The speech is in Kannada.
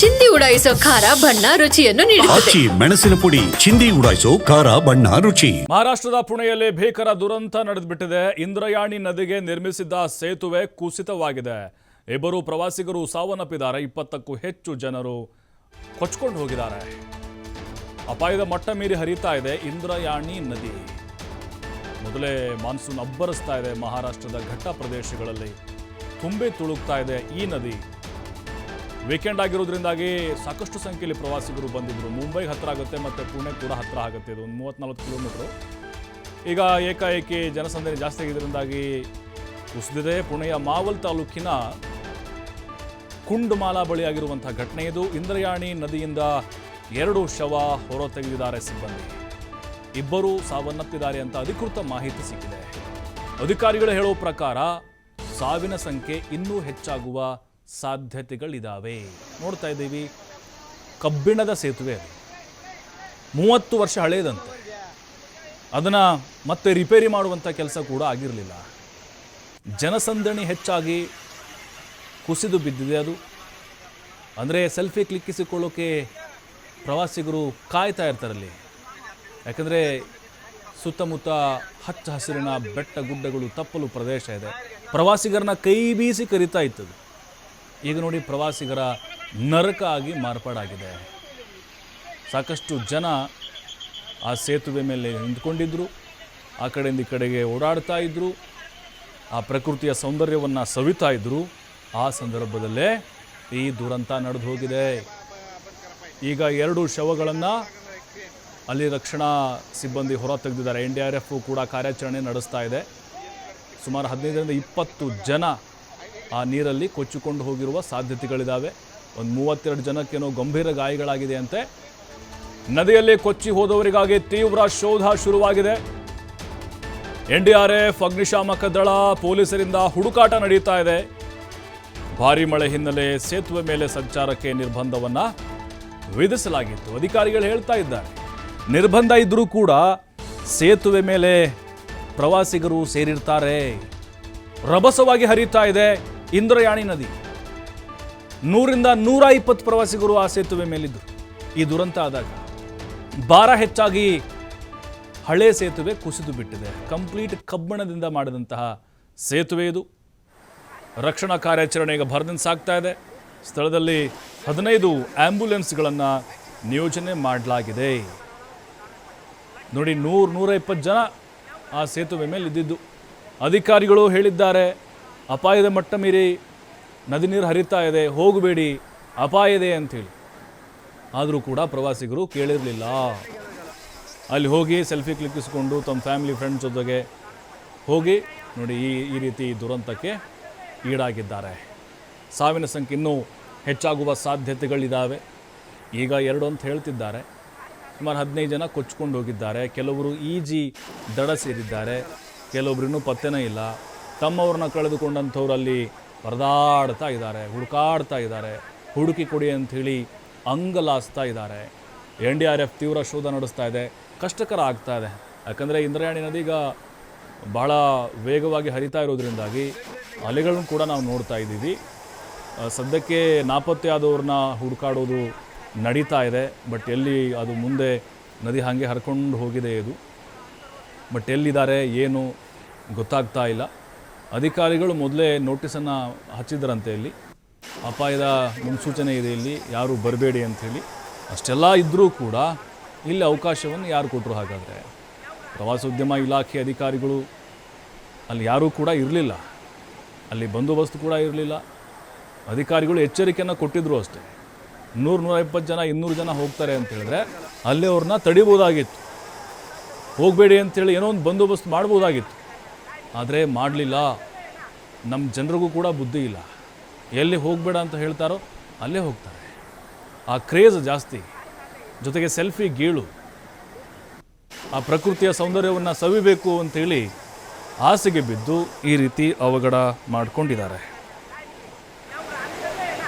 ಚಿಂದಿ ಉಡಾಯಿಸೋ ಖಾರ ಬಣ್ಣ ರುಚಿಯನ್ನು ನೀಡುತ್ತದೆ. ಆಚಿ ಮೆಣಸಿನ ಪುಡಿ ಚಿಂದಿ ಉಡಾಯಿಸೋ ಖಾರ ಬಣ್ಣ ರುಚಿ. ಮಹಾರಾಷ್ಟ್ರದ ಪುಣೆಯಲ್ಲಿ ಭೀಕರ ದುರಂತ ನಡೆದುಬಿಟ್ಟಿದೆ. ಇಂದ್ರಯಾಣಿ ನದಿಗೆ ನಿರ್ಮಿಸಿದ್ದ ಸೇತುವೆ ಕುಸಿತವಾಗಿದೆ. ಇಬ್ಬರು ಪ್ರವಾಸಿಗರು ಸಾವನ್ನಪ್ಪಿದ್ದಾರೆ. ಇಪ್ಪತ್ತಕ್ಕೂ ಹೆಚ್ಚು ಜನರು ಕೊಚ್ಕೊಂಡು ಹೋಗಿದ್ದಾರೆ. ಅಪಾಯದ ಮಟ್ಟ ಮೀರಿ ಹರಿತಾ ಇದೆ ಇಂದ್ರಯಾಣಿ ನದಿ. ಮೊದಲೇ ಮಾನ್ಸೂನ್ ಅಬ್ಬರಿಸ್ತಾ ಇದೆ ಮಹಾರಾಷ್ಟ್ರದ ಘಟ್ಟ ಪ್ರದೇಶಗಳಲ್ಲಿ. ತುಂಬಿ ತುಳುಕ್ತಾ ಇದೆ ಈ ನದಿ. ವೀಕೆಂಡ್ ಆಗಿರೋದ್ರಿಂದಾಗಿ ಸಾಕಷ್ಟು ಸಂಖ್ಯೆಯಲ್ಲಿ ಪ್ರವಾಸಿಗರು ಬಂದಿದ್ರು. ಮುಂಬೈಗೆ ಹತ್ತಿರ ಆಗುತ್ತೆ ಮತ್ತು ಪುಣೆ ಕೂಡ ಹತ್ತಿರ ಆಗುತ್ತೆ. ಇದು ಒಂದು ಮೂವತ್ತ್ನಾಲ್ಕು ಕಿಲೋಮೀಟ್ರು. ಈಗ ಏಕಾಏಕಿ ಜನಸಂದಣಿ ಜಾಸ್ತಿ ಆಗಿದ್ದರಿಂದಾಗಿ ಕುಸಿದಿದೆ ಪುಣೆಯ ಮಾವಲ್ ತಾಲೂಕಿನ ಕುಂಡುಮಾಲಾ ಬಳಿಯಾಗಿರುವಂಥ ಘಟನೆ ಇದು. ಇಂದ್ರಯಾಣಿ ನದಿಯಿಂದ ಎರಡು ಶವ ಹೊರತೆಗೆದಿದ್ದಾರೆ ಸಿಬ್ಬಂದಿ. ಇಬ್ಬರು ಸಾವನ್ನಪ್ಪಿದ್ದಾರೆ ಅಂತ ಅಧಿಕೃತ ಮಾಹಿತಿ ಸಿಕ್ಕಿದೆ. ಅಧಿಕಾರಿಗಳು ಹೇಳೋ ಪ್ರಕಾರ ಸಾವಿನ ಸಂಖ್ಯೆ ಇನ್ನೂ ಹೆಚ್ಚಾಗುವ ಸಾಧ್ಯತೆಗಳಿದ್ದಾವೆ ನೋಡ್ತಾ ಇದ್ದೀವಿ, ಕಬ್ಬಿಣದ ಸೇತುವೆ ಅದು. ಮೂವತ್ತು ವರ್ಷ ಹಳೆಯದಂತೆ ಅದನ್ನು ಮತ್ತೆ ರಿಪೇರಿ ಮಾಡುವಂಥ ಕೆಲಸ ಕೂಡ ಆಗಿರಲಿಲ್ಲ. ಜನಸಂದಣಿ ಹೆಚ್ಚಾಗಿ ಕುಸಿದು ಬಿದ್ದಿದೆ ಅದು. ಅಂದರೆ ಸೆಲ್ಫಿ ಕ್ಲಿಕ್ಕಿಸಿಕೊಳ್ಳೋಕೆ ಪ್ರವಾಸಿಗರು ಕಾಯ್ತಾ ಇರ್ತಾರಲ್ಲಿ. ಯಾಕಂದರೆ ಸುತ್ತಮುತ್ತ ಹಚ್ಚ ಹಸಿರಿನ ಬೆಟ್ಟ ಗುಡ್ಡಗಳು ತಪ್ಪಲು ಪ್ರದೇಶ ಇದೆ. ಪ್ರವಾಸಿಗರನ್ನ ಕೈ ಬೀಸಿ ಕರಿತಾ ಇತ್ತದು ಈಗ ನೋಡಿ ಪ್ರವಾಸಿಗರ ನರಕ ಆಗಿ ಮಾರ್ಪಾಡಾಗಿದೆ. ಸಾಕಷ್ಟು ಜನ ಆ ಸೇತುವೆ ಮೇಲೆ ನಿಂತ್ಕೊಂಡಿದ್ದರು ಆ ಕಡೆಯಿಂದ ಈ ಕಡೆಗೆ ಓಡಾಡ್ತಾ ಇದ್ದರು ಆ ಪ್ರಕೃತಿಯ ಸೌಂದರ್ಯವನ್ನು ಸವಿತಾ ಇದ್ದರು ಆ ಸಂದರ್ಭದಲ್ಲೇ ಈ ದುರಂತ ನಡೆದು ಹೋಗಿದೆ. ಈಗ ಎರಡು ಶವಗಳನ್ನು ಅಲ್ಲಿ ರಕ್ಷಣಾ ಸಿಬ್ಬಂದಿ ಹೊರ ತೆಗೆದಿದ್ದಾರೆ. ಎನ್ ಡಿ ಆರ್ ಎಫ್ ಕೂಡ ಕಾರ್ಯಾಚರಣೆ ನಡೆಸ್ತಾ ಇದೆ. ಸುಮಾರು ಹದಿನೈದರಿಂದ ಇಪ್ಪತ್ತು ಜನ ಆ ನೀರಲ್ಲಿ ಕೊಚ್ಚಿಕೊಂಡು ಹೋಗಿರುವ ಸಾಧ್ಯತೆಗಳಿದ್ದಾವೆ ಒಂದು ಮೂವತ್ತೆರಡು ಜನಕ್ಕೇನೋ ಗಂಭೀರ ಗಾಯಗಳಾಗಿದೆ ಅಂತೆ. ನದಿಯಲ್ಲಿ ಕೊಚ್ಚಿ ಹೋದವರಿಗಾಗಿ ತೀವ್ರ ಶೋಧ ಶುರುವಾಗಿದೆ. ಎನ್ ಡಿ ಆರ್ ಎಫ್, ಅಗ್ನಿಶಾಮಕ ದಳ, ಪೊಲೀಸರಿಂದ ಹುಡುಕಾಟ ನಡೀತಾ ಇದೆ. ಭಾರಿ ಮಳೆ ಹಿನ್ನೆಲೆ ಸೇತುವೆ ಮೇಲೆ ಸಂಚಾರಕ್ಕೆ ನಿರ್ಬಂಧವನ್ನ ವಿಧಿಸಲಾಗಿತ್ತು. ಅಧಿಕಾರಿಗಳು ಹೇಳ್ತಾ ಇದ್ದಾರೆ. ನಿರ್ಬಂಧ ಇದ್ರೂ ಕೂಡ ಸೇತುವೆ ಮೇಲೆ ಪ್ರವಾಸಿಗರು ಸೇರಿರ್ತಾರೆ. ರಭಸವಾಗಿ ಹರಿತಾ ಇದೆ. ಇಂದ್ರಯಾಣಿ ನದಿ. ನೂರಿಂದ ನೂರ ಇಪ್ಪತ್ತು ಪ್ರವಾಸಿಗರು ಆ ಸೇತುವೆ ಮೇಲಿದ್ದರು. ಈ ದುರಂತ ಆದಾಗ ಭಾರ ಹೆಚ್ಚಾಗಿ ಹಳೆ ಸೇತುವೆ ಕುಸಿದು ಬಿಟ್ಟಿದೆ. ಕಂಪ್ಲೀಟ್ ಕಬ್ಬಣದಿಂದ ಮಾಡಿದಂತಹ ಸೇತುವೆ ಇದು. ರಕ್ಷಣಾ ಕಾರ್ಯಾಚರಣೆ ಈಗ ಭರದಿಂದ ಸಾಗ್ತಾ ಇದೆ. ಸ್ಥಳದಲ್ಲಿ ಹದಿನೈದು ಆ್ಯಂಬುಲೆನ್ಸ್ಗಳನ್ನು ನಿಯೋಜನೆ ಮಾಡಲಾಗಿದೆ. ನೋಡಿ ನೂರು ನೂರ ಇಪ್ಪತ್ತು ಜನ ಆ ಸೇತುವೆ ಮೇಲೆ ಇದ್ದಿದ್ದು ಅಧಿಕಾರಿಗಳು ಹೇಳಿದ್ದಾರೆ ಅಪಾಯದ ಮಟ್ಟ ಮೀರಿ ನದಿ ನೀರು ಹರಿತಾ ಇದೆ, ಹೋಗಬೇಡಿ ಅಪಾಯ ಇದೆ ಅಂಥೇಳಿ. ಆದರೂ ಕೂಡ ಪ್ರವಾಸಿಗರು ಕೇಳಿರಲಿಲ್ಲ. ಅಲ್ಲಿ ಹೋಗಿ ಸೆಲ್ಫಿ ಕ್ಲಿಕ್ಕಿಸ್ಕೊಂಡು ತಮ್ಮ ಫ್ಯಾಮಿಲಿ, ಫ್ರೆಂಡ್ಸ್ ಜೊತೆಗೆ ಹೋಗಿ ನೋಡಿ ಈ ಈ ರೀತಿ ದುರಂತಕ್ಕೆ ಈಡಾಗಿದ್ದಾರೆ. ಸಾವಿನ ಸಂಖ್ಯೆ ಇನ್ನೂ ಹೆಚ್ಚಾಗುವ ಸಾಧ್ಯತೆಗಳಿದ್ದಾವೆ ಈಗ ಎರಡು ಅಂತ ಹೇಳ್ತಿದ್ದಾರೆ. ಸುಮಾರು ಹದಿನೈದು ಜನ ಕೊಚ್ಕೊಂಡು ಹೋಗಿದ್ದಾರೆ. ಕೆಲವರು ಈಜಿ ದಡ ಸೇರಿದ್ದಾರೆ. ಕೆಲವೊಬ್ರು ಇನ್ನೂ ಪತ್ತೆನೇ ಇಲ್ಲ. ತಮ್ಮವ್ರನ್ನ ಕಳೆದುಕೊಂಡಂಥವ್ರು ಅಲ್ಲಿ ಪರದಾಡ್ತಾ ಇದ್ದಾರೆ, ಹುಡುಕಾಡ್ತಾ ಇದ್ದಾರೆ, ಹುಡುಕಿ ಕೊಡಿ ಅಂಥೇಳಿ ಅಂಗಲಾಸ್ತಾ ಇದ್ದಾರೆ. ಎನ್ ಡಿ ಆರ್ ಎಫ್ ತೀವ್ರ ಶೋಧ ನಡೆಸ್ತಾ ಇದೆ, ಕಷ್ಟಕರ ಆಗ್ತಾ ಇದೆ. ಯಾಕಂದರೆ ಇಂದ್ರಾಯಣಿ ಈಗ ಭಾಳ ವೇಗವಾಗಿ ಹರಿತಾ ಇರೋದ್ರಿಂದಾಗಿ ಅಲೆಗಳನ್ನು ಕೂಡ ನಾವು ನೋಡ್ತಾ ಇದ್ದೀವಿ. ಸದ್ಯಕ್ಕೆ ನಾಪತ್ತೆ ಆದವ್ರನ್ನ ಹುಡುಕಾಡೋದು ನಡೀತಾ ಇದೆ, ಬಟ್ ಎಲ್ಲಿ ಅದು ಮುಂದೆ ನದಿ ಹಾಗೆ ಹರ್ಕೊಂಡು ಹೋಗಿದೆ ಇದು ಬಟ್ ಎಲ್ಲಿದ್ದಾರೆ, ಏನು ಗೊತ್ತಾಗ್ತಾ ಇಲ್ಲ. ಅಧಿಕಾರಿಗಳು ಮೊದಲೇ ನೋಟಿಸನ್ನು ಹಚ್ಚಿದ್ರಂತೆ ಇಲ್ಲಿ. ಅಪಾಯದ ಮುನ್ಸೂಚನೆ ಇದೆ ಇಲ್ಲಿ, ಯಾರು ಬರಬೇಡಿ ಅಂಥೇಳಿ ಅಷ್ಟೆಲ್ಲ ಇದ್ದರೂ ಕೂಡ ಇಲ್ಲಿ ಅವಕಾಶವನ್ನು ಯಾರು ಕೊಟ್ಟರು ಹಾಗಾದರೆ? ಪ್ರವಾಸೋದ್ಯಮ ಇಲಾಖೆ ಅಧಿಕಾರಿಗಳು ಅಲ್ಲಿ ಯಾರೂ ಕೂಡ ಇರಲಿಲ್ಲ. ಅಲ್ಲಿ ಬಂದೋಬಸ್ತ್ ಕೂಡ ಇರಲಿಲ್ಲ. ಅಧಿಕಾರಿಗಳು ಎಚ್ಚರಿಕೆಯನ್ನು ಕೊಟ್ಟಿದ್ರು ಅಷ್ಟೇ. ನೂರು ನೂರ ಇಪ್ಪತ್ತು ಜನ, ಇನ್ನೂರು ಜನ ಹೋಗ್ತಾರೆ ಅಂತ ಹೇಳಿದ್ರೆ ಅಲ್ಲಿ ಅವ್ರನ್ನ ತಡಿಬೋದಾಗಿತ್ತು. ಹೋಗಬೇಡಿ ಅಂತೇಳಿ ಏನೋ ಒಂದು ಬಂದೋಬಸ್ತ್ ಮಾಡ್ಬೋದಾಗಿತ್ತು. ಆದರೆ ಮಾಡಲಿಲ್ಲ. ನಮ್ಮ ಜನರಿಗೂ ಕೂಡ ಬುದ್ಧಿ ಇಲ್ಲ. ಎಲ್ಲಿ ಹೋಗಬೇಡ ಅಂತ ಹೇಳ್ತಾರೋ ಅಲ್ಲೇ ಹೋಗ್ತಾರೆ. ಆ ಕ್ರೇಜ್ ಜಾಸ್ತಿ. ಜೊತೆಗೆ ಸೆಲ್ಫಿ ಗೀಳು. ಆ ಪ್ರಕೃತಿಯ ಸೌಂದರ್ಯವನ್ನು ಸವಿಬೇಕು ಅಂತೇಳಿ ಆಸೆಗೆ ಬಿದ್ದು ಈ ರೀತಿ ಅವಘಡ ಮಾಡಿಕೊಂಡಿದ್ದಾರೆ.